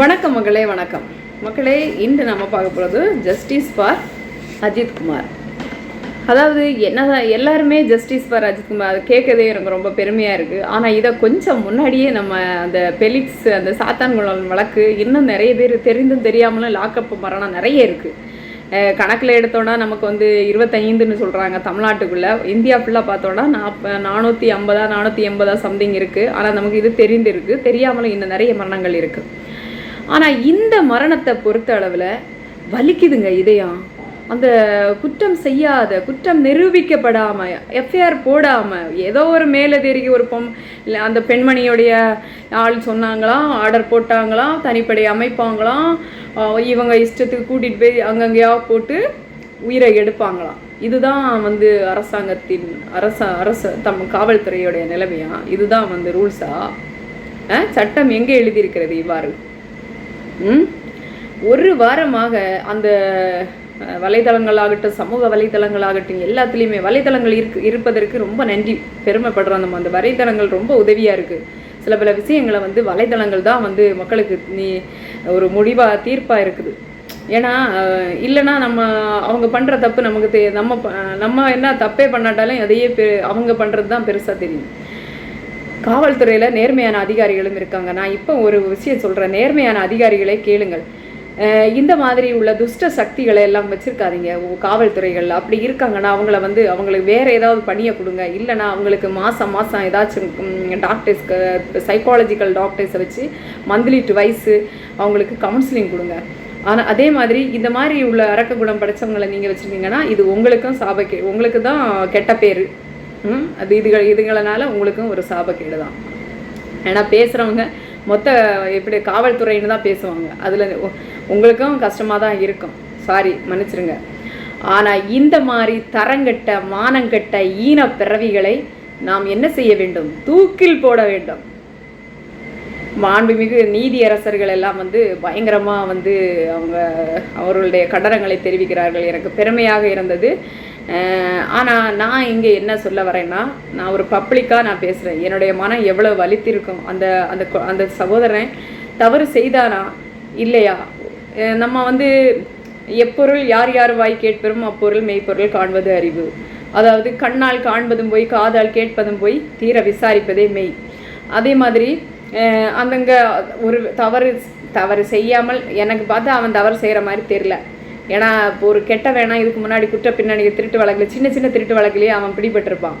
வணக்கம் மகளே வணக்கம். மக்களே இன்று நம்ம பார்க்க போகிறது ஜஸ்டிஸ் ஃபார் அஜித்குமார் அதாவது என்னதான் எல்லாருமே ஜஸ்டிஸ் ஃபார் அஜித்குமார் அதை கேட்கறதே எனக்கு ரொம்ப பெருமையாக இருக்குது ஆனால் இதை கொஞ்சம் முன்னாடியே நம்ம அந்த பெலிக்ஸ் அந்த சாத்தான்குளம் வழக்கு இன்னும் நிறைய பேர் தெரிந்தும் தெரியாமலும் லாக்அப் மரணம் நிறைய இருக்குது கணக்கில் எடுத்தோன்னா நமக்கு வந்து இருபத்தைந்துன்னு சொல்கிறாங்க தமிழ்நாட்டுக்குள்ளே. இந்தியா ஃபுல்லாக பார்த்தோன்னா நாப் நானூற்றி ஐம்பதா நானூற்றி எண்பதா சம்திங் இருக்குது ஆனால் நமக்கு இது தெரிந்திருக்கு. தெரியாமலும் இன்னும் நிறைய மரணங்கள் இருக்குது ஆனால் இந்த மரணத்தை பொறுத்த அளவில் வலிக்குதுங்க இதயம். அந்த குற்றம் செய்யாத குற்றம் நிரூபிக்கப்படாமல் எஃப்ஐஆர் போடாமல் ஏதோ ஒரு மேலதிரிக்கு ஒரு பொம் இல்லை அந்த பெண்மணியுடைய ஆள் சொன்னாங்களாம் ஆர்டர் போட்டாங்களாம் தனிப்படை அமைப்பாங்களாம் இவங்க இஷ்டத்துக்கு கூட்டிகிட்டு போய் அங்கங்கேயா போட்டு உயிரை எடுப்பாங்களாம். இதுதான் வந்து அரசாங்கத்தின் அரச அரச தம் காவல்துறையுடைய நிலைமையா? இதுதான் வந்து ரூல்ஸா? சட்டம் எங்கே எழுதியிருக்கிறது இவ்வாறு? ஒரு வாரமாக அந்த வலைதளங்களாகட்டும் சமூக வலைதளங்களாகட்டும் எல்லாத்துலேயுமே வலைதளங்கள் இருக்கு இருப்பதற்கு ரொம்ப நன்றி. பெருமைப்படுறோம் நம்ம. அந்த வலைதளங்கள் ரொம்ப உதவியாக இருக்குது சில பல விஷயங்களை வந்து வலைதளங்கள் தான் வந்து மக்களுக்கு நீ ஒரு முடிவாக தீர்ப்பாக இருக்குது. ஏன்னா இல்லைன்னா நம்ம அவங்க பண்ணுற தப்பு நமக்கு தெ நம்ம நம்ம என்ன தப்பே பண்ணாட்டாலும் அதையே பெ அவங்க பண்ணுறது தான் பெருசாக தெரியும். காவல்துறையில் நேர்மையான அதிகாரிகளும் இருக்காங்க. நான் இப்போ ஒரு விஷயம் சொல்கிறேன் நேர்மையான அதிகாரிகளை கேளுங்கள். இந்த மாதிரி உள்ள துஷ்ட சக்திகளை எல்லாம் வச்சுருக்காதீங்க. காவல்துறைகள் அப்படி இருக்காங்கன்னா அவங்கள வந்து அவங்களுக்கு வேறு ஏதாவது பணியை கொடுங்க. இல்லைன்னா அவங்களுக்கு மாதம் மாதம் ஏதாச்சும் டாக்டர்ஸ்க்கு சைக்காலஜிக்கல் டாக்டர்ஸை வச்சு மந்த்லி டுவைஸு அவங்களுக்கு கவுன்சிலிங் கொடுங்க. ஆனால் அதே மாதிரி இந்த மாதிரி உள்ள அரக்க குணம் படைச்சவங்களை நீங்கள் வச்சுருந்தீங்கன்னா இது உங்களுக்கும் சாபக்கே உங்களுக்கு தான் கெட்ட பேர். அது இதுகள் இதுகளனால உங்களுக்கும் ஒரு சாபக்கேடு தான் ஏன்னா பேசுகிறவங்க மொத்த எப்படி காவல்துறைன்னு தான் பேசுவாங்க. அதில் உங்களுக்கும் கஷ்டமாக தான் இருக்கும். சாரி மன்னிச்சிருங்க. ஆனால் இந்த மாதிரி தரங்கட்ட மானங்கட்ட ஈன பிறவிகளை நாம் என்ன செய்ய வேண்டும்? தூக்கில் போட வேண்டும். மாண்புமிகு நீதியரசர்கள் எல்லாம் வந்து பயங்கரமாக வந்து அவங்க அவர்களுடைய கண்டனங்களை தெரிவிக்கிறார்கள். எனக்கு பெருமையாக இருந்தது. ஆனால் நான் இங்கே என்ன சொல்ல வரேன்னா நான் ஒரு பப்ளிக்காக நான் பேசுகிறேன் என்னுடைய மனம் எவ்வளோ வலித்திருக்கும். அந்த அந்த அந்த சகோதரன் தவறு செய்தானா இல்லையா? நம்ம வந்து எப்பொருள் யார் யார் வாய் கேட்பெறும் அப்பொருள் மெய்ப்பொருள் காண்பது அறிவு. அதாவது கண்ணால் காண்பதும் போய் காதால் கேட்பதும் போய் தீர விசாரிப்பதே மெய். அதே மாதிரி அந்தங்க ஒரு தவறு தவறு செய்யாமல் எனக்கு பார்த்து அவன் தவறு செய்கிற மாதிரி தெரில ஏன்னா இப்போ ஒரு கெட்ட வேணாம் இதுக்கு முன்னாடி குற்ற பின்னணி திருட்டு வழக்கில் சின்ன சின்ன திருட்டு வழக்குலேயே அவன் பிடிபட்டிருப்பான்.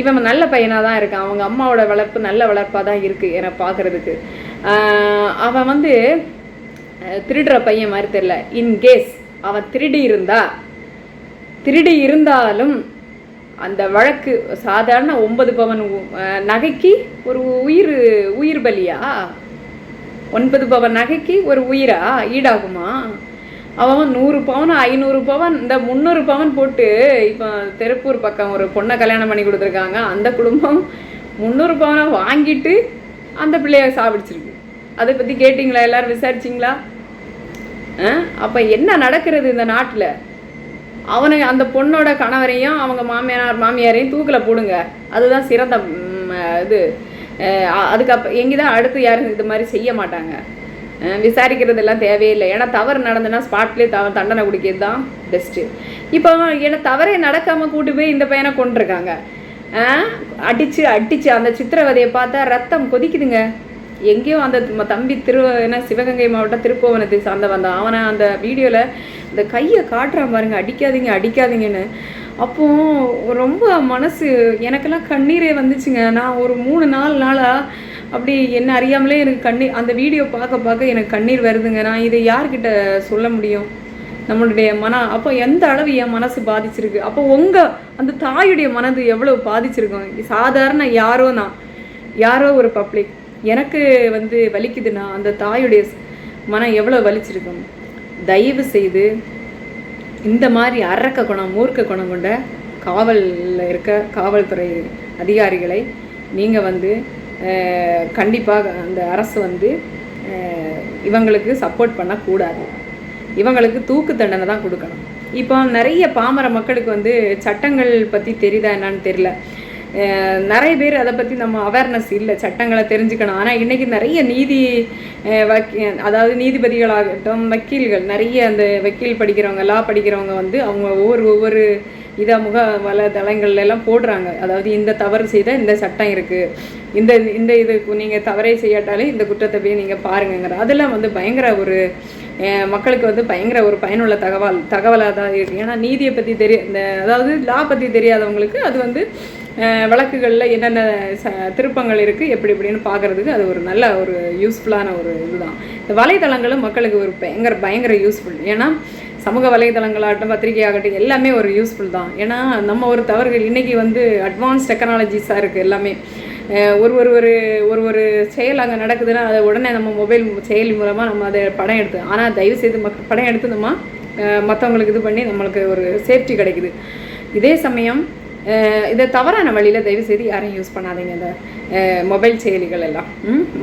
இவன் நல்ல பையனாக தான் இருக்கான். அவங்க அம்மாவோட வளர்ப்பு நல்ல வளர்ப்பாக தான் இருக்குது என்னை பார்க்குறதுக்கு அவன் வந்து திருடுற பையன் மாதிரி தெரில இன்கேஸ் அவன் திருடி இருந்தா திருடி இருந்தாலும் அந்த வழக்கு சாதாரண ஒன்பது பவன் நகைக்கு ஒரு உயிர் உயிர் பலியா? ஒன்பது பவன் நகைக்கு ஒரு உயிரா? ஈடாகுமா? அவன் நூறு பவன் ஐநூறு பவன் இந்த முந்நூறு பவன் போட்டு இப்போ திருப்பூர் பக்கம் ஒரு பொண்ணை கல்யாணம் பண்ணி கொடுத்துருக்காங்க. அந்த குடும்பம் முந்நூறு பவனை வாங்கிட்டு அந்த பிள்ளைய சாப்பிடிச்சிருக்கு அதை பற்றி கேட்டிங்களா? எல்லாரும் விசாரிச்சிங்களா? அப்போ என்ன நடக்கிறது இந்த நாட்டில்? அவனை அந்த பொண்ணோட கணவரையும் அவங்க மாமியார் மாமியாரையும் தூக்கில் போடுங்க. அதுதான் சிறந்த இது. அதுக்கப்புறம் அதுக்கப் எங்கே தான் அடுத்து யாரும் இது மாதிரி செய்ய மாட்டாங்க. விசாரிக்கிறதெல்லாம் தேவையில்லை. ஏன்னா தவறு நடந்ததுன்னா ஸ்பாட்லேயே தவ தண்டனை குடிக்கிறது தான் பெஸ்ட்டு இப்போ ஏன்னா தவறே நடக்காமல் கூட்டி போய் இந்த பையனை கொண்டிருக்காங்க அடித்து அடித்து அந்த சித்திரவதையை பார்த்தா ரத்தம் கொதிக்குதுங்க. எங்கேயோ அந்த தம்பி திரு என்ன சிவகங்கை மாவட்டம் திருப்போவனத்தை சார்ந்தவன் தான் அவனை அந்த வீடியோவில் இந்த கையை காட்டுறான் பாருங்க. அடிக்காதீங்க அடிக்காதீங்கன்னு. அப்போ ரொம்ப மனசு எனக்கெல்லாம் கண்ணீரே வந்துச்சுங்க. நான் ஒரு மூணு நாலு நாளாக அப்படி என்ன அறியாமலே எனக்கு கண்ணீர் அந்த வீடியோ பார்க்க பார்க்க எனக்கு கண்ணீர் வருதுங்க. நான் இதை யார்கிட்ட சொல்ல முடியும்? நம்மளுடைய மன அப்போ எந்த அளவு என் மனசு பாதிச்சிருக்கு? அப்போ உங்கள் அந்த தாயுடைய மனது எவ்வளோ பாதிச்சிருக்கும்? சாதாரண யாரோ நான் யாரோ ஒரு பப்ளிக் எனக்கு வந்து வலிக்குதுன்னா அந்த தாயுடைய மனம் எவ்வளோ வலிச்சிருக்கும்? தயவு செய்து இந்த மாதிரி அரக்க குணம் மூர்க்க குணம் கொண்ட காவலில் இருக்க காவல்துறை அதிகாரிகளை நீங்கள் வந்து கண்டிப்பாக அந்த அரசு வந்து இவங்களுக்கு சப்போர்ட் பண்ணக்கூடாது. இவங்களுக்கு தூக்கு தண்டனை தான் கொடுக்கணும். இப்போ நிறைய பாமர மக்களுக்கு வந்து சட்டங்கள் பற்றி தெரியுதா என்னான்னு தெரியல. நிறைய பேர் அதை பற்றி நம்ம அவேர்னஸ் இல்லை சட்டங்களை தெரிஞ்சுக்கணும். ஆனால் இன்றைக்கி நிறைய நீதி வக்கீ அதாவது நீதிபதிகளாகட்டும் வக்கீல்கள் நிறைய அந்த வக்கீல் படிக்கிறவங்க லா படிக்கிறவங்க வந்து அவங்க ஒவ்வொரு ஒவ்வொரு இதை முக வலைதளங்கள்ல எல்லாம் போடுறாங்க. அதாவது இந்த தவறு செய்த இந்த சட்டம் இருக்குது இந்த இந்த இது நீங்கள் தவறே செய்யாட்டாலே இந்த குற்றத்தை போய் நீங்கள் பாருங்கங்கிற. அதெல்லாம் வந்து பயங்கர ஒரு மக்களுக்கு வந்து பயங்கர ஒரு பயனுள்ள தகவல் தகவலாக தான் இருக்குது ஏன்னா நீதியை பற்றி தெரிய இந்த அதாவது லா பற்றி தெரியாதவங்களுக்கு அது வந்து வழக்குகளில் என்னென்ன ச திருப்பங்கள் இருக்குது எப்படி எப்படின்னு பார்க்குறதுக்கு அது ஒரு நல்ல ஒரு யூஸ்ஃபுல்லான ஒரு இதுதான். இந்த வலைதளங்களும் மக்களுக்கு ஒரு பயங்கர பயங்கர யூஸ்ஃபுல் ஏன்னா சமூக வலைதளங்களாகட்டும் பத்திரிகையாகட்டும் எல்லாமே ஒரு யூஸ்ஃபுல் தான். ஏன்னா நம்ம ஒரு தவறுகள் இன்றைக்கி வந்து அட்வான்ஸ் டெக்னாலஜிஸாக இருக்குது எல்லாமே. ஒரு ஒரு ஒரு ஒரு ஒரு செயல் அங்கே நடக்குதுன்னா அதை உடனே நம்ம மொபைல் செயலி மூலமாக நம்ம அதை படம் எடுத்து ஆனால் தயவு செய்து மக் படம் எடுத்து நம்ம மற்றவங்களுக்கு இது பண்ணி நம்மளுக்கு ஒரு சேஃப்டி கிடைக்குது. இதே சமயம் இதை தவறான வழியில் தயவு செய்து யாரையும் யூஸ் பண்ணாதீங்க இந்த மொபைல் செயலிகள் எல்லாம்.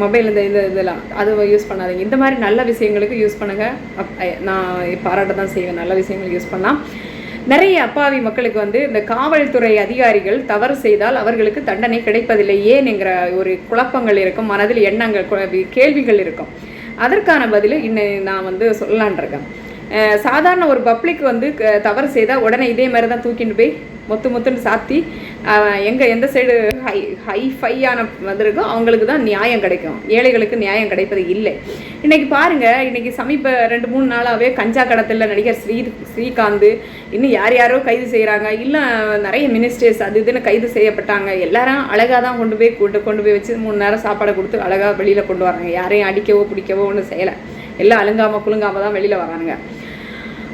மொபைல் இந்த இந்த இதெல்லாம் அது யூஸ் பண்ணாதீங்க. இந்த மாதிரி நல்ல விஷயங்களுக்கு யூஸ் பண்ணுங்கள் அப் நான் பாராட்ட தான் செய்வேன். நல்ல விஷயங்கள் யூஸ் பண்ணலாம். நிறைய அப்பாவி மக்களுக்கு வந்து இந்த காவல்துறை அதிகாரிகள் தவறு செய்தால் அவர்களுக்கு தண்டனை கிடைப்பதில்லை. ஏன்ங்கிற ஒரு குழப்பங்கள் இருக்கும். மனதில் எண்ணங்கள் கேள்விகள் இருக்கும். அதற்கான பதில் இன்னும் நான் வந்து சொல்லலான் இருக்கேன். சாதாரண ஒரு பப்ளிக் வந்து தவறு செய்தால் உடனே இதே மாதிரி தான் தூக்கிட்டு போய் மொத்து மொத்துன்னு சாத்தி எங்கே எந்த சைடு ஹை ஹை ஃபையான வந்திருக்கோ அவங்களுக்கு தான் நியாயம் கிடைக்கும். ஏழைகளுக்கு நியாயம் கிடைப்பது இல்லை. இன்றைக்கி பாருங்கள் இன்றைக்கி சமீப ரெண்டு மூணு நாளாகவே கஞ்சா கடத்தில் நடிகர் ஸ்ரீ ஸ்ரீகாந்த் இன்னும் யார் யாரோ கைது செய்கிறாங்க இல்லை நிறைய மினிஸ்டர்ஸ் அது இதுன்னு கைது செய்யப்பட்டாங்க. எல்லாரும் அழகாக தான் கொண்டு போய் கூட்டு கொண்டு போய் வச்சு மூணு நேரம் சாப்பாடை கொடுத்து அழகாக வெளியில் கொண்டு வராங்க. யாரையும் அடிக்கவோ பிடிக்கவோ ஒன்றும் செய்யலை. எல்லாம் அழுங்காமல் குலுங்காம தான் வெளியில் வரானுங்க.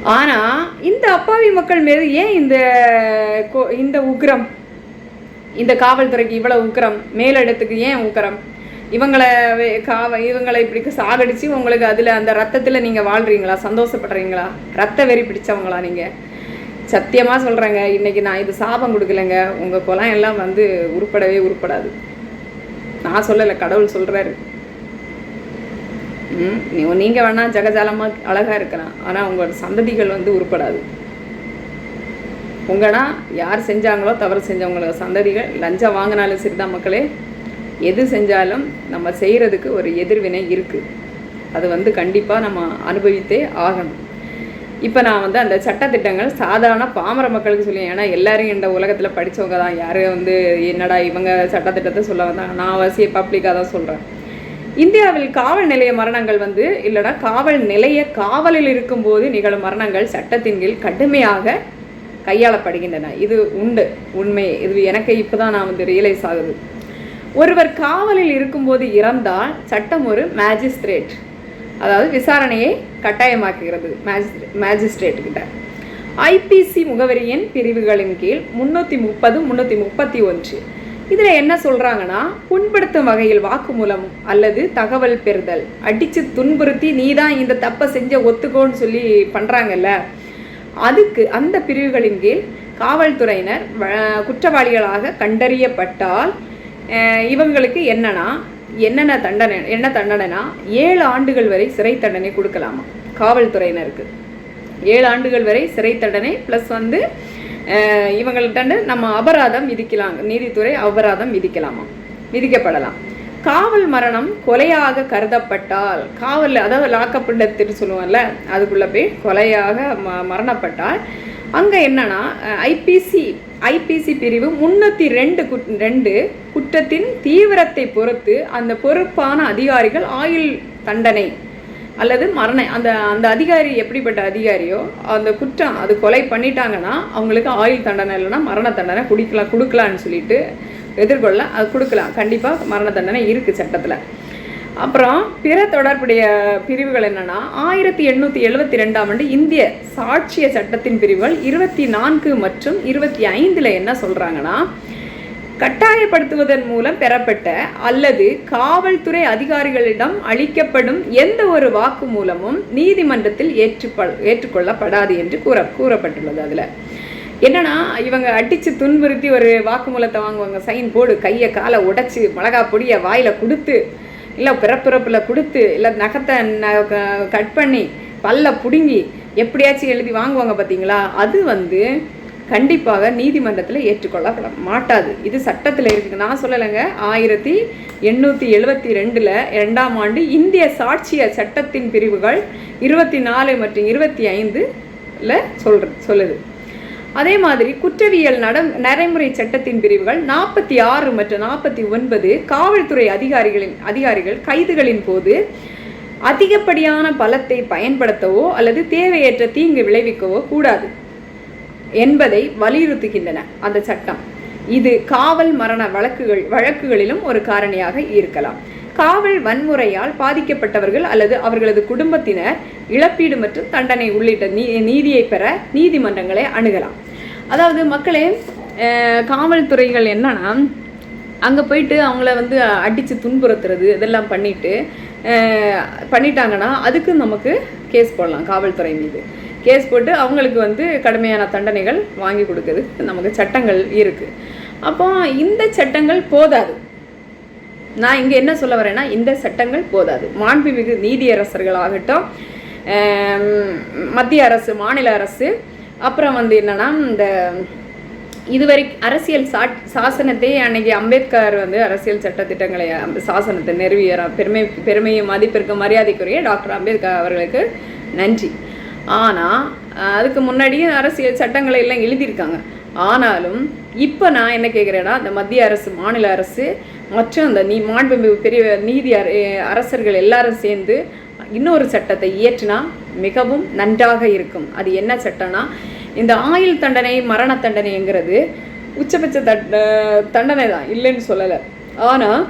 ஆனால் இந்த அப்பாவி மக்கள் மீது ஏன் இந்த கோ- இந்த உக்கிரம் இந்த காவல்துறைக்கு இவ்வளவு உக்கிரம் மேலிடத்துக்கு ஏன் உக்கரம் இவங்களை காவ இவங்களை இப்படி சாகடிச்சு உங்களுக்கு அதில் அந்த ரத்தத்தில் நீங்கள் வாழ்றீங்களா? சந்தோஷப்படுறீங்களா? ரத்த வெறி பிடிச்சவங்களா நீங்கள் சத்தியமாக சொல்கிறேங்க இன்னைக்கு நான் இது சாபம் கொடுக்கலைங்க. உங்கள் குலம் எல்லாம் வந்து உருப்படவே உருப்படாது. நான் சொல்லலை கடவுள் சொல்கிறாரு ம்? வேணால் ஜகஜாலமாக அழகாக இருக்கலாம். ஆனால் உங்களோட சந்ததிகள் வந்து உருப்படாது. உங்கன்னா யார் செஞ்சாங்களோ தவறு செஞ்சவங்களோட சந்ததிகள் லஞ்சம் வாங்கினாலும் சரிதான் மக்களே. எது செஞ்சாலும் நம்ம செய்கிறதுக்கு ஒரு எதிர்வினை இருக்குது அது வந்து கண்டிப்பாக நம்ம அனுபவித்தே ஆகணும். இப்போ நான் வந்து அந்த சட்டத்திட்டங்கள் சாதாரண பாமர மக்களுக்கு சொல்லி ஏன்னா எல்லாரும் இந்த உலகத்தில் படித்தவங்க தான். யாரும் வந்து என்னடா இவங்க சட்டத்திட்டத்தை சொல்ல வந்தாங்க? நான் அவசிய பப்ளிக்காக தான் சொல்கிறேன் இந்தியாவில் காவல் நிலைய மரணங்கள் வந்து இல்லைனா காவல் நிலைய காவலில் இருக்கும்போது நிகழும் மரணங்கள் சட்டத்தின் கீழ் கடுமையாக கையாளப்படுகின்றன. இது உண்டு உண்மை. இது எனக்கு இப்போ தான் நான் வந்து ரியலைஸ் ஆகுது. ஒருவர் காவலில் இருக்கும்போது இறந்தால் சட்டம் ஒரு மேஜிஸ்ட்ரேட் அதாவது விசாரணையை கட்டாயமாக்குகிறது மேஜிஸ்ட்ரேட் கிட்ட. ஐபிசி முகவரியின் பிரிவுகளின் கீழ் முன்னூற்றி முப்பது முன்னூற்றி முப்பத்தி ஒன்று. இதில் என்ன சொல்கிறாங்கன்னா புண்படுத்தும் வகையில் வாக்குமூலம் அல்லது தகவல் பெறுதல். அடித்து துன்புறுத்தி நீ தான் இந்த தப்பை செஞ்ச ஒத்துக்கோன்னு சொல்லி பண்ணுறாங்கல்ல அதுக்கு அந்த பிரிவுகளின் கீழ் காவல்துறையினர் வ- குற்றவாளிகளாக கண்டறியப்பட்டால் இவங்களுக்கு என்னன்னா என்னென்ன தண்டனை என்ன தண்டனைனா ஏழு ஆண்டுகள் வரை சிறை தண்டனை கொடுக்கலாமா காவல்துறையினருக்கு. ஏழு ஆண்டுகள் வரை சிறை தண்டனை ப்ளஸ் வந்து இவங்கள்ட்ட நம்ம அபராதம் விதிக்கலாம். நீதித்துறை அபராதம் விதிக்கலாமா? விதிக்கப்படலாம். காவல் மரணம் கொலையாக கருதப்பட்டால் காவலில் அதாவது லாக்கப்பிடத்துன்னு சொல்லுவோம்ல அதுக்குள்ளே போய் கொலையாக ம மரணப்பட்டால் அங்கே என்னன்னா ஐபிசி ஐபிசி பிரிவு முன்னூற்றி ரெண்டு குட் ரெண்டு குற்றத்தின் தீவிரத்தை பொறுத்து அந்த பொறுப்பான அதிகாரிகள் ஆயுள் தண்டனை அல்லது மரண அந்த அந்த அதிகாரி எப்படிப்பட்ட அதிகாரியோ அந்த குற்றம் அது கொலை பண்ணிட்டாங்கன்னா அவங்களுக்கு ஆயுள் தண்டனை இல்லைன்னா மரண தண்டனை குடிக்கலாம் கொடுக்கலான்னு சொல்லிட்டு எதிர்கொள்ள அது கொடுக்கலாம். கண்டிப்பாக மரண தண்டனை இருக்குது சட்டத்தில். அப்புறம் பிற தொடர்புடைய பிரிவுகள் என்னென்னா ஆயிரத்தி எண்ணூற்றி எழுபத்தி ரெண்டாம் ஆண்டு இந்திய சாட்சிய சட்டத்தின் பிரிவுகள் இருபத்தி நான்கு மற்றும் இருபத்தி ஐந்தில் என்ன சொல்கிறாங்கன்னா கட்டாயப்படுத்துவதன் மூலம் பெறப்பட்ட அல்லது காவல்துறை அதிகாரிகளிடம் அளிக்கப்படும் எந்த ஒரு வாக்குமூலமும் நீதிமன்றத்தில் ஏற்றுப்ப ஏற்றுக்கொள்ளப்படாது என்று கூற கூறப்பட்டுள்ளது அதில். என்னன்னா இவங்க அடித்து துன்புறுத்தி ஒரு வாக்குமூலத்தை வாங்குவாங்க. சைன் போடு கையை காலை உடைச்சி மிளகா பொடியை வாயில் கொடுத்து இல்லை பிறப்பிறப்பில் கொடுத்து இல்லை நகத்தை ந- க- கட் பண்ணி பல்ல பிடுங்கி எப்படியாச்சும் எழுதி வாங்குவாங்க பார்த்தீங்களா அது வந்து கண்டிப்பாக நீதிமன்றத்தில் ஏற்றுக்கொள்ளப்பட மாட்டாது. இது சட்டத்தில் இருக்குது நான் சொல்லலைங்க. ஆயிரத்தி எண்ணூற்றி எழுபத்தி ரெண்டில் ரெண்டாம் ஆண்டு இந்திய சாட்சிய சட்டத்தின் பிரிவுகள் இருபத்தி நாலு மற்றும் இருபத்தி ஐந்துல சொல்ற சொல்லுது. அதே மாதிரி குற்றவியல் நட நடைமுறை சட்டத்தின் பிரிவுகள் நாற்பத்தி ஆறு மற்றும் நாற்பத்தி ஒன்பது காவல்துறை அதிகாரிகளின் அதிகாரிகள் கைதுகளின் போது அதிகப்படியான பலத்தை பயன்படுத்தவோ அல்லது தேவையற்ற தீங்கு விளைவிக்கவோ கூடாது. என்பதை வலியுறுத்துகின்றன அந்த சட்டம். இது காவல் மரண வழக்குகள் வழக்குகளிலும் ஒரு காரணியாக இருக்கலாம். காவல் வன்முறையால் பாதிக்கப்பட்டவர்கள் அல்லது அவர்களது குடும்பத்தினர் இழப்பீடு மற்றும் தண்டனை உள்ளிட்ட நீ நீதியை பெற நீதிமன்றங்களை அணுகலாம். அதாவது மக்களே காவல்துறைகள் என்னன்னா அங்கே போயிட்டு அவங்கள வந்து அடித்து துன்புறுத்துறது இதெல்லாம் பண்ணிட்டு பண்ணிட்டாங்கன்னா அதுக்கு நமக்கு கேஸ் போடலாம் காவல்துறை மீது. கேஸ் போட்டு அவங்களுக்கு வந்து கடுமையான தண்டனைகள் வாங்கி கொடுக்குது. நமக்கு சட்டங்கள் இருக்குது அப்போ இந்த சட்டங்கள் போதாது. நான் இங்கே என்ன சொல்ல வரேன்னா இந்த சட்டங்கள் போதாது. மாண்புமிகு நீதியரசர்கள் ஆகட்டும் மத்திய அரசு மாநில அரசு அப்புறம் வந்து என்னன்னா இந்த இதுவரை அரசியல் சா சாசனத்தை அன்னைக்கு அம்பேத்கர் வந்து அரசியல் சட்டத்திட்டங்களை அந்த சாசனத்தை நிறுவிய பெருமை பெருமையும் மதிப்பிற்கு மரியாதைக்குரிய டாக்டர் அம்பேத்கர் அவர்களுக்கு நன்றி. ஆனால் அதுக்கு முன்னாடியே அரசியல் சட்டங்களை எல்லாம் எழுதியிருக்காங்க. ஆனாலும் இப்போ நான் என்ன கேட்குறேன்னா இந்த மத்திய அரசு மாநில அரசு மற்றும் அந்த நீ மாண்பு பெரிய நீதி அர- அரசர்கள் எல்லாரும் சேர்ந்து இன்னொரு சட்டத்தை இயற்றினா மிகவும் நன்றாக இருக்கும். அது என்ன சட்டம்னா இந்த ஆயுள் தண்டனை மரண தண்டனைங்கிறது உச்சபட்ச தண்டனை தான் இல்லைன்னு சொல்லலை. ஆனால்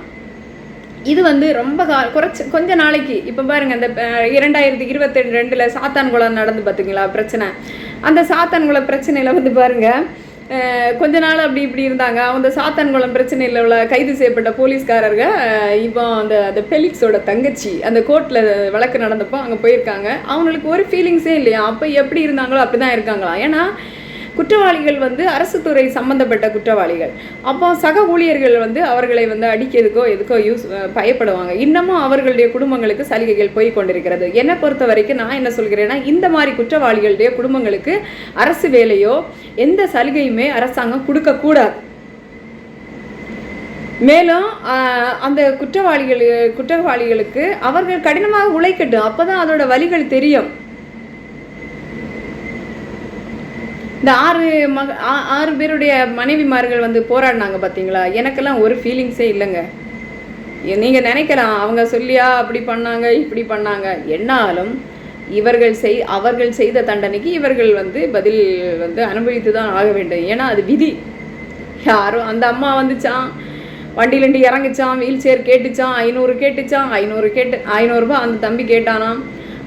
இது வந்து ரொம்ப கா குறைச்சி கொஞ்ச நாளைக்கு. இப்போ பாருங்க இந்த இரண்டாயிரத்தி இருபத்தி ரெண்டில் சாத்தான்குளம் நடந்து பார்த்தீங்களா பிரச்சனை. அந்த சாத்தான்குளம் பிரச்சனையில் வந்து பாருங்க கொஞ்ச நாள் அப்படி இப்படி இருந்தாங்க. அந்த சாத்தான்குளம் பிரச்சனையில் உள்ள கைது செய்யப்பட்ட போலீஸ்காரர்கள் இப்போ அந்த அந்த பெலிக்ஸோட தங்கச்சி அந்த கோர்ட்டில் வழக்கு நடந்தப்போ அங்கே போயிருக்காங்க. அவங்களுக்கு ஒரு ஃபீலிங்ஸே இல்லையா? அப்போ எப்படி இருந்தாங்களோ அப்படி தான் இருக்காங்களாம் ஏன்னா குற்றவாளிகள் வந்து அரசு துறை சம்பந்தப்பட்ட குற்றவாளிகள். அப்போ சக ஊழியர்கள் வந்து அவர்களை வந்து அடிக்கிறதுக்கோ எதுக்கோ யூஸ் பயப்படுவாங்க. இன்னமும் அவர்களுடைய குடும்பங்களுக்கு சலுகைகள் போய் கொண்டிருக்கிறது. என்னை பொறுத்த வரைக்கும் நான் என்ன சொல்கிறேன்னா இந்த மாதிரி குற்றவாளிகளுடைய குடும்பங்களுக்கு அரசு வேலையோ எந்த சலுகையுமே அரசாங்கம் கொடுக்கக்கூடாது. மேலும் அந்த குற்றவாளிகள் குற்றவாளிகளுக்கு அவர்கள் கடினமாக உழைக்கட்டும். அப்போதான் அதோட வழிகள் தெரியும். இந்த ஆறு மக ஆ- ஆறு பேருடைய மனைவிமார்கள் வந்து போராடினாங்க பார்த்தீங்களா எனக்கெல்லாம் ஒரு ஃபீலிங்ஸே இல்லைங்க. நீங்கள் நினைக்கலாம் அவங்க சொல்லியா அப்படி பண்ணாங்க இப்படி பண்ணாங்க. என்னாலும் இவர்கள் செய் அவர்கள் செய்த தண்டனைக்கு இவர்கள் வந்து பதில் வந்து அனுபவித்து தான் ஆக வேண்டும். ஏன்னா அது விதி. யாரும் அந்த அம்மா வந்துச்சான் வண்டியிலேருந்து இறங்குச்சான் வீல் சேர் கேட்டுச்சான் ஐநூறு கேட்டுச்சான் ஐநூறு கேட்டு ஐநூறுரூபா அந்த தம்பி கேட்டானாம்.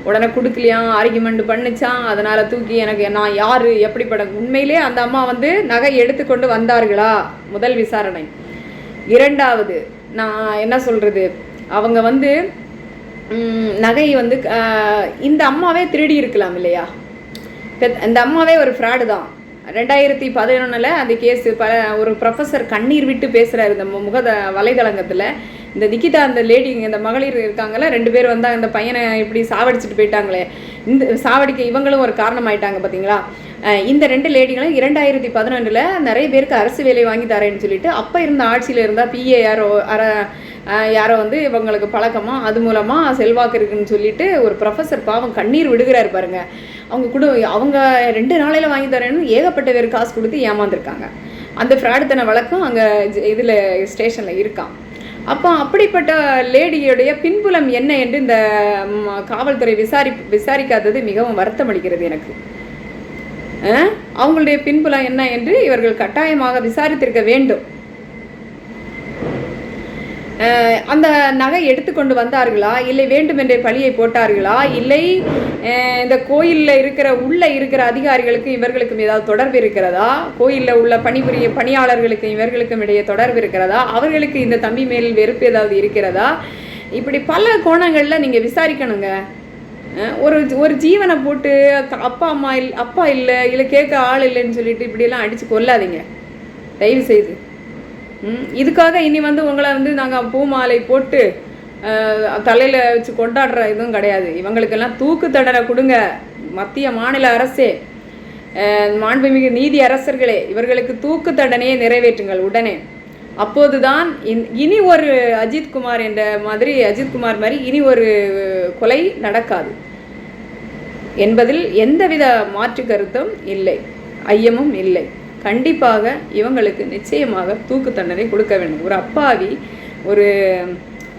உடனே கொடுக்கலையாம் ஆர்கியூமெண்ட் பண்ணிச்சான் அதனால் தூக்கி எனக்கு நான் யார்? எப்படிப்பட உண்மையிலே அந்த அம்மா வந்து நகை எடுத்துக்கொண்டு வந்தார்களா? முதல் விசாரணை. இரண்டாவது நான் என்ன சொல்கிறது அவங்க வந்து நகை வந்து இந்த அம்மாவே திருடி இருக்கலாம் இல்லையா? இந்த அம்மாவே ஒரு ஃப்ராடு தான். ரெண்டாயிரத்தி பதினொன்றில் அந்த கேஸ் பல ஒரு ப்ரொஃபஸர் கண்ணீர் விட்டு பேசுகிறாரு இந்த முக முகத வலைதளங்கத்தில். இந்த நிக்கிதா அந்த லேடி இந்த மகளிர் இருக்காங்கல்ல ரெண்டு பேர் வந்து அந்த பையனை இப்படி சாவடிச்சுட்டு போயிட்டாங்களே. இந்த சாவடிக்க இவங்களும் ஒரு காரணமாயிட்டாங்க பார்த்தீங்களா இந்த ரெண்டு லேடிகளும் இரண்டாயிரத்தி பதினொன்றில் நிறைய பேருக்கு அரசு வேலை வாங்கி தரேன்னு சொல்லிட்டு அப்போ இருந்த ஆட்சியில் இருந்தால் பிஏ யாரோ வந்து இவங்களுக்கு பழக்கமா அது மூலமாக செல்வாக்கு இருக்குன்னு சொல்லிட்டு ஒரு ப்ரொஃபஸர் பாவம் கண்ணீர் விடுகிறாரு பாருங்க. அவங்க கூட அவங்க ரெண்டு நாளையில் வாங்கி தரேன்னு ஏகப்பட்ட பேர் காசு கொடுத்து ஏமாந்துருக்காங்க. அந்த ஃப்ராடுத்தன வழக்கம் அங்கே இதில் ஸ்டேஷனில் இருக்கான் அப்போ அப்படிப்பட்ட லேடியுடைய பின்புலம் என்ன என்று இந்த காவல்துறை விசாரி விசாரிக்காதது மிகவும் வருத்தம் அளிக்கிறது எனக்கு. அவங்களுடைய பின்புலம் என்ன என்று இவர்கள் கட்டாயமாக விசாரித்திருக்க வேண்டும். அந்த நகை எடுத்துக்கொண்டு வந்தார்களா? இல்லை வேண்டுமென்றே பழியை போட்டார்களா? இல்லை இந்த கோயிலில் இருக்கிற உள்ளே இருக்கிற அதிகாரிகளுக்கும் இவர்களுக்கும் ஏதாவது தொடர்பு இருக்கிறதா? கோயிலில் உள்ள பணிபுரிய பணியாளர்களுக்கும் இவர்களுக்கும் இடையே தொடர்பு இருக்கிறதா? அவர்களுக்கு இந்த தம்பி மேல் வெறுப்பு ஏதாவது இருக்கிறதா? இப்படி பல கோணங்களில் நீங்கள் விசாரிக்கணுங்க. ஒரு ஒரு ஜீவனை போட்டு அப்பா அம்மா இல் அப்பா இல்லை இல்லை கேட்க ஆள் இல்லைன்னு சொல்லிட்டு இப்படியெல்லாம் அடித்து கொல்லாதீங்க. தயவு செய்து இதுக்காக இனி வந்து உங்களை வந்து நாங்கள் பூ மாலை போட்டு தலையில் வச்சு கொண்டாடுற இதுவும் கிடையாது. இவங்களுக்கெல்லாம் தூக்கு தண்டனை கொடுங்க. மத்திய மாநில அரசே மாண்புமிகு நீதி அரசர்களே இவர்களுக்கு தூக்கு தண்டனையை நிறைவேற்றுங்கள் உடனே. அப்போதுதான் இன்- இனி ஒரு அஜித்குமார் என்ற மாதிரி அஜித்குமார் மாதிரி இனி ஒரு கொலை நடக்காது. என்பதில் எந்தவித மாற்று கருத்தும் இல்லை. ஐயமும் இல்லை. கண்டிப்பாக இவங்களுக்கு நிச்சயமாக தூக்கு தண்டனை கொடுக்க வேண்டும். ஒரு அப்பாவி ஒரு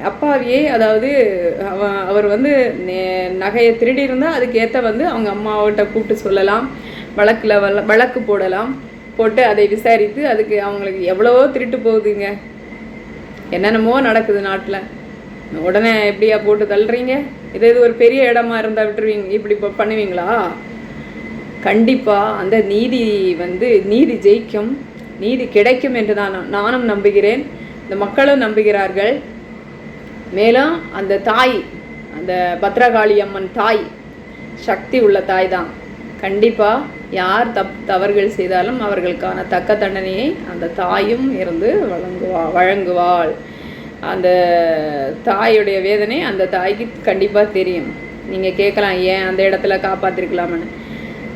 அப்பாவியே அதாவது அவ அவர் வந்து நகையை திருடி இருந்தால் அதுக்கேற்ற வந்து அவங்க அம்மாவிட்ட கூப்பிட்டு சொல்லலாம் வழக்கில் வள வழக்கு போடலாம் போட்டு அதை விசாரித்து அதுக்கு அவங்களுக்கு எவ்வளவோ திருட்டு போகுதுங்க. என்னென்னமோ நடக்குது நாட்டில். உடனே எப்படியா போட்டு தள்ளுறீங்க? இது இது ஒரு பெரிய இடமா இருந்தால் விட்டுருவீங்க இப்படி பண்ணுவீங்களா? கண்டிப்பாக அந்த நீதி வந்து நீதி ஜெயிக்கும் நீதி கிடைக்கும் என்று நான் நானும் நம்புகிறேன். இந்த மக்களும் நம்புகிறார்கள். மேலும் அந்த தாய் அந்த பத்ரகாளி அம்மன் தாய் சக்தி உள்ள தாய் தான் கண்டிப்பாக யார் தப் தவறுகள் செய்தாலும் அவர்களுக்கான தக்க தண்டனையை அந்த தாயும் இருந்து வழங்குவா வழங்குவாள். அந்த தாயுடைய வேதனை அந்த தாய்க்கு கண்டிப்பாக தெரியும். நீங்கள் கேட்கலாம் ஏன் அந்த இடத்துல காப்பாற்றிருக்கலாம்னு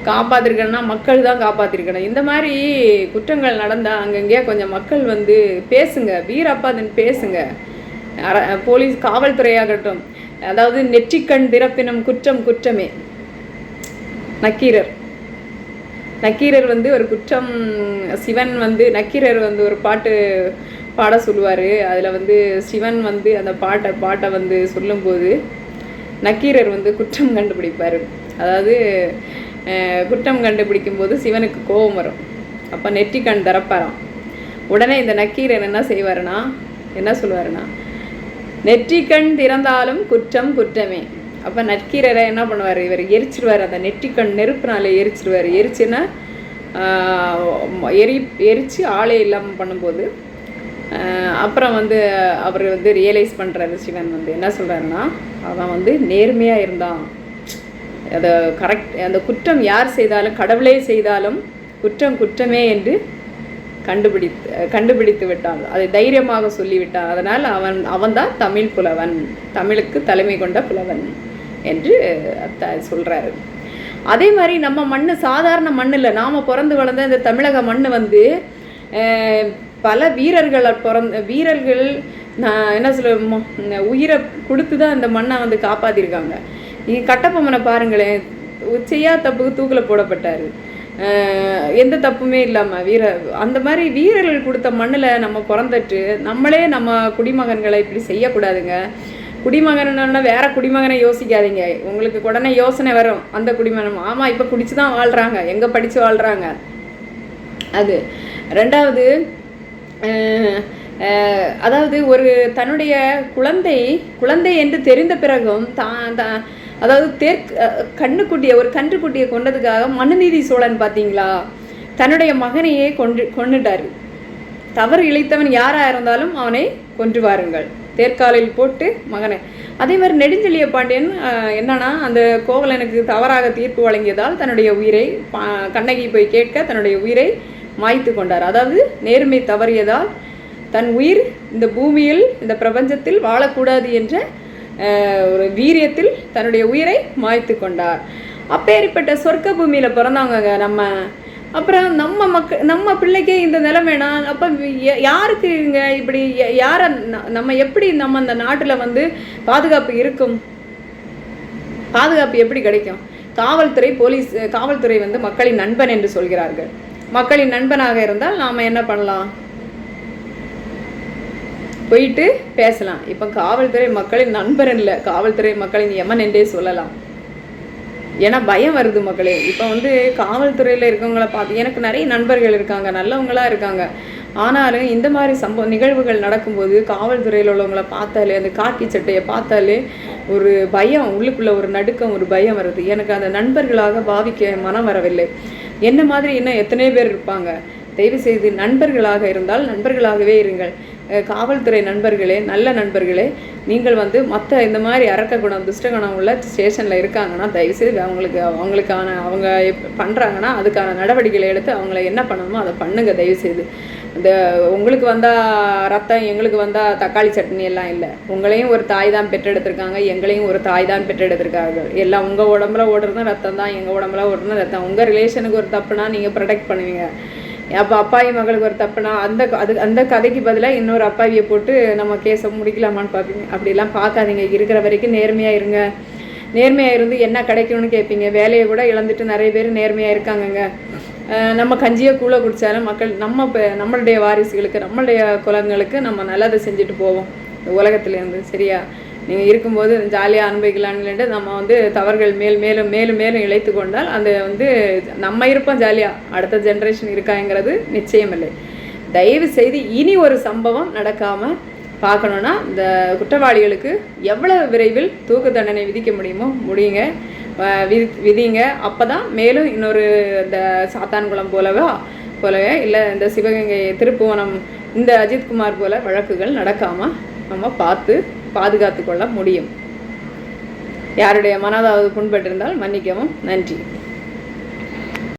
காப்பாற்றிருக்கணும்னா மக்கள் தான் காப்பாற்றிருக்கணும் இந்த மாதிரி குற்றங்கள் நடந்தால் அங்கங்கே கொஞ்சம் மக்கள் வந்து பேசுங்க. வீரப்பாதன் பேசுங்க. போலீஸ் காவல்துறையாகட்டும். அதாவது நெற்றிக்கண் திறப்பினும் குற்றம் குற்றமே. நக்கீரர். நக்கீரர் வந்து ஒரு குற்றம் சிவன் வந்து நக்கீரர் வந்து ஒரு பாட்டு பாட சொல்லுவார். அதில் வந்து சிவன் வந்து அந்த பாட்டை பாட்டை வந்து சொல்லும்போது நக்கீரர் வந்து குற்றம் கண்டுபிடிப்பார். அதாவது குற்றம் கண்டுபிடிக்கும் போது சிவனுக்கு கோபம் வரும் அப்போ நெற்றிக்கண் திறப்பாராம் உடனே இந்த நக்கீரர் என்ன செய்வாருன்னா என்ன சொல்லுவாருன்னா நெற்றிக்கண் திறந்தாலும் குற்றம் குற்றமே அப்போ நக்கீரரை என்ன பண்ணுவார் இவர் எரிச்சிருவார் அந்த நெற்றிக்கண் நெருப்புனால எரிச்சிருவார் எரிச்சுன்னா எரி எரித்து ஆளே இல்லாமல் பண்ணும்போது அப்புறம் வந்து அவர் வந்து ரியலைஸ் பண்ணுறாரு சிவன் வந்து என்ன சொல்கிறாருன்னா அவன் வந்து நேர்மையாக இருந்தான் அதை கரெக்ட் அந்த குற்றம் யார் செய்தாலும் கடவுளே செய்தாலும் குற்றம் குற்றமே என்று கண்டுபிடித்து கண்டுபிடித்து விட்டான். அதை தைரியமாக சொல்லிவிட்டான். அதனால் அவன் அவன்தான் தமிழ் புலவன். தமிழுக்கு தலைமை கொண்ட புலவன் என்று அத்த சொல்கிறாரு அதே மாதிரி நம்ம மண் சாதாரண மண் இல்லை. நாம் பிறந்து வளர்ந்த இந்த தமிழக மண் வந்து பல வீரர்களை பிறந்த வீரர்கள் நான் என்ன சொல்ல உயிரை கொடுத்து தான் இந்த மண்ணை வந்து காப்பாற்றிருக்காங்க நீ கட்டபொம்மனை பாருங்களேன். செய்யா தப்புக்கு தூக்கில் போடப்பட்டார். எந்த தப்புமே இல்லாமல் வீர அந்த மாதிரி வீரர்கள் கொடுத்த மண்ணில் நம்ம பிறந்துட்டு நம்மளே நம்ம குடிமகன்களை இப்படி செய்யக்கூடாதுங்க. குடிமகன்னா வேற குடிமகனை யோசிக்காதீங்க. உங்களுக்கு உடனே யோசனை வரும். அந்த குடிமகன் ஆமாம் இப்போ குடிச்சு தான் வாழ்கிறாங்க எங்கே படித்து வாழ்கிறாங்க அது. ரெண்டாவது அதாவது ஒரு தன்னுடைய குழந்தை குழந்தை என்று தெரிந்த பிறகும் தான் தான் அதாவது தேர்க் கண்ணுக்குட்டியை ஒரு கன்றுக்குட்டியை கொண்டதுக்காக மனுநீதி சோழன் பார்த்தீங்களா? தன்னுடைய மகனையே கொண்டு கொண்டுட்டார் தவறு இழைத்தவன் யாராக இருந்தாலும் அவனை கொன்று வாருங்கள். தேர்காலில் போட்டு மகனை. அதே மாதிரி நெடுஞ்செழிய பாண்டியன் என்னன்னா அந்த கோவலனுக்கு தவறாக தீர்ப்பு வழங்கியதால் தன்னுடைய உயிரை பா- கண்ணகி போய் கேட்க தன்னுடைய உயிரை மாய்த்து கொண்டார். அதாவது நேர்மை தவறியதால் தன் உயிர் இந்த பூமியில் இந்த பிரபஞ்சத்தில் வாழக்கூடாது என்ற ஒரு வீரியத்தில் தன்னுடைய உயிரை மாய்த்து கொண்டார். அப்பேற்பட்ட சொர்க்க பூமியில் பிறந்தவங்க நம்ம. அப்புறம் நம்ம மக்க நம்ம பிள்ளைக்கே இந்த நிலைமைனா அப்போ யாருக்கு இங்க இப்படி ய- யாரை நம்ம எப்படி நம்ம அந்த நாட்டில் வந்து பாதுகாப்பு இருக்கும்? பாதுகாப்பு எப்படி கிடைக்கும்? காவல்துறை போலீஸ் காவல்துறை வந்து மக்களின் நண்பன் என்று சொல்கிறார்கள். மக்களின் நண்பனாக இருந்தால் நாம் என்ன பண்ணலாம்? போயிட்டு பேசலாம். இப்போ காவல்துறை மக்களின் நண்பர் இல்லை. காவல்துறை மக்களின் எமன் என்றே சொல்லலாம். ஏன்னா பயம் வருது மக்களே. இப்போ வந்து காவல்துறையில் இருக்கவங்கள பார்த்து எனக்கு நிறைய நண்பர்கள் இருக்காங்க நல்லவங்களாக இருக்காங்க. ஆனாலும் இந்த மாதிரி சம்பவ நிகழ்வுகள் நடக்கும்போது காவல்துறையில் உள்ளவங்களை பார்த்தாலே அந்த காக்கி சட்டையை பார்த்தாலே ஒரு பயம் உள்ளுக்குள்ள ஒரு நடுக்கம் ஒரு பயம் வருது. எனக்கு அந்த நண்பர்களாக பாவிக்க மனம் வரவில்லை. என்ன மாதிரி இன்னும் எத்தனை பேர் இருப்பாங்க. தயவு செய்து நண்பர்களாக இருந்தால் நண்பர்களாகவே இருங்கள். காவல்துறை நண்பர்களே நல்ல நண்பர்களே நீங்கள் வந்து மற்ற இந்த மாதிரி அரக்க குணம் துஷ்ட குணம் உள்ள ஸ்டேஷனில் இருக்காங்கன்னா தயவுசெய்து அவங்களுக்கு அவங்களுக்கான அவங்க எப் பண்ணுறாங்கன்னா அதுக்கான நடவடிக்கைகளை எடுத்து அவங்கள என்ன பண்ணணுமோ அதை பண்ணுங்க தயவுசெய்து. இந்த உங்களுக்கு வந்தால் ரத்தம் எங்களுக்கு வந்தால் தக்காளி சட்னி எல்லாம் இல்லை. உங்களையும் ஒரு தாய் தான் பெற்றெடுத்திருக்காங்க எங்களையும் ஒரு தாய் தான் பெற்றெடுத்திருக்கார்கள். எல்லாம் உங்கள் உடம்புல ஓடுறதும் ரத்தம் தான் எங்கள் உடம்புல ஓடுறதும் ரத்தம். உங்கள் ரிலேஷனுக்கு ஒரு தப்புனா நீங்கள் ப்ரொடெக்ட் பண்ணுவீங்க. அப்போ அப்பாவி மகளுக்கு ஒரு தப்புனா அந்த க- அது அந்த கதைக்கு பதிலாக இன்னொரு அப்பாவியை போட்டு நம்ம கேஸை முடிக்கலாமான்னு பார்ப்பீங்க. அப்படிலாம் பார்க்காதீங்க. இருக்கிற வரைக்கும் நேர்மையாக இருங்க. நேர்மையாக இருந்து என்ன கிடைக்கும்னு கேட்பீங்க வேலையை கூட இழந்துட்டு நிறைய பேர் நேர்மையாக இருக்காங்கங்க. நம்ம கஞ்சியை கூழ குடித்தாலும் மக்கள் நம்ம இப்போ நம்மளுடைய வாரிசுகளுக்கு நம்மளுடைய குலங்களுக்கு நம்ம நல்லதை செஞ்சுட்டு போவோம். இந்த உலகத்துலேருந்து சரியா? நீங்கள் இருக்கும்போது ஜாலியாக அனுபவிக்கலான்னு நம்ம வந்து தவறுகள் மேல் மேலும் மேலும் மேலும் இழைத்து கொண்டால் அந்த வந்து நம்ம இருப்போம் ஜாலியாக அடுத்த ஜென்ரேஷன் இருக்காங்கிறது நிச்சயமில்லை. தயவு செய்து இனி ஒரு சம்பவம் நடக்காமல் பார்க்கணுன்னா இந்த குற்றவாளிகளுக்கு எவ்வளவு விரைவில் தூக்கு தண்டனை விதிக்க முடியுமோ முடியுங்க. விதி விதிங்க. அப்போ தான் மேலும் இன்னொரு இந்த சாத்தான்குளம் போலவா போலவே இல்லை இந்த சிவகங்கை திருப்புவனம் இந்த அஜித்குமார் போல வழக்குகள் நடக்காமல் நம்ம பார்த்து பாதுகாத்து கொள்ள முடியும். யாருடைய மனதாவது புண்பட்டிருந்தால் மன்னிக்கவும். நன்றி.